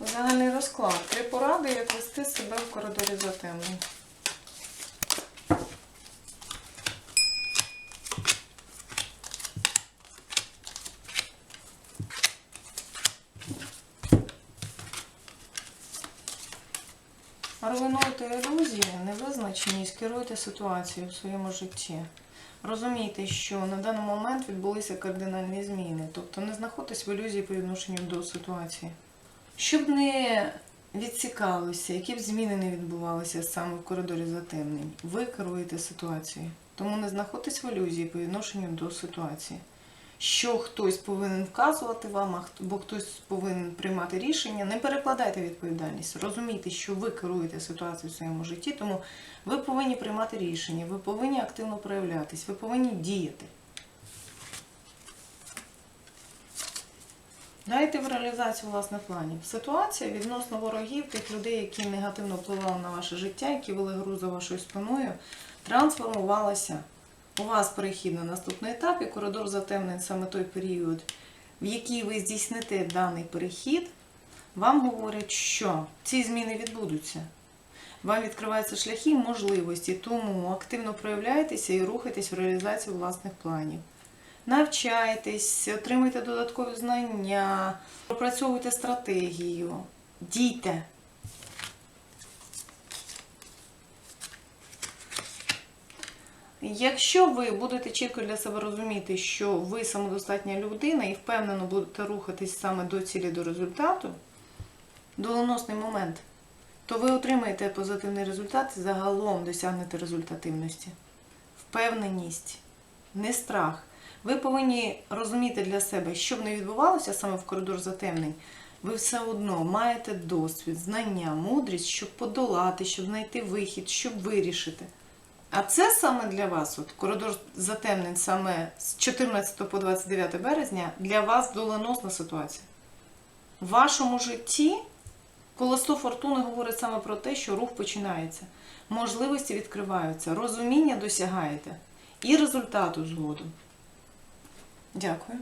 Загальний розклад. Три поради, як вести себе в коридорі затемнень. Руйнуйте ілюзії, невизначеність, керуйте ситуацією в своєму житті. Розумійте, що на даний момент відбулися кардинальні зміни, тобто не знаходьтесь в ілюзії по відношенню до ситуації. Щоб не відсікалося, які б зміни не відбувалися саме в коридорі затемнень, ви керуєте ситуацією. Тому не знаходьтесь в ілюзії по відношенню до ситуації. Що хтось повинен вказувати вам, а хто- хтось повинен приймати рішення, не перекладайте відповідальність. Розумійте, що ви керуєте ситуацією в своєму житті, тому ви повинні приймати рішення, ви повинні активно проявлятись, ви повинні діяти. Дайте в реалізацію власних планів. Ситуація відносно ворогів, тих людей, які негативно впливали на ваше життя, які вели гру за вашою спиною, трансформувалася. У вас перехід на наступний етап і коридор затемнень саме той період, в який ви здійсните даний перехід, вам говорять, що ці зміни відбудуться. Вам відкриваються шляхи і можливості, тому активно проявляйтеся і рухайтесь в реалізацію власних планів. Навчайтесь, отримуйте додаткові знання, пропрацьовуйте стратегію, дійте. Якщо ви будете чітко для себе розуміти, що ви самодостатня людина і впевнено будете рухатись саме до цілі, до результату, доленосний момент, то ви отримаєте позитивний результат і загалом досягнете результативності. Впевненість, не страх. Ви повинні розуміти для себе, що б не відбувалося саме в коридор затемнень, ви все одно маєте досвід, знання, мудрість, щоб подолати, щоб знайти вихід, щоб вирішити. А це саме для вас, от коридор затемнень саме з 14 по 29 березня, для вас доленосна ситуація. В вашому житті колесо фортуни говорить саме про те, що рух починається, можливості відкриваються, розуміння досягаєте і результату згодом. Дякую.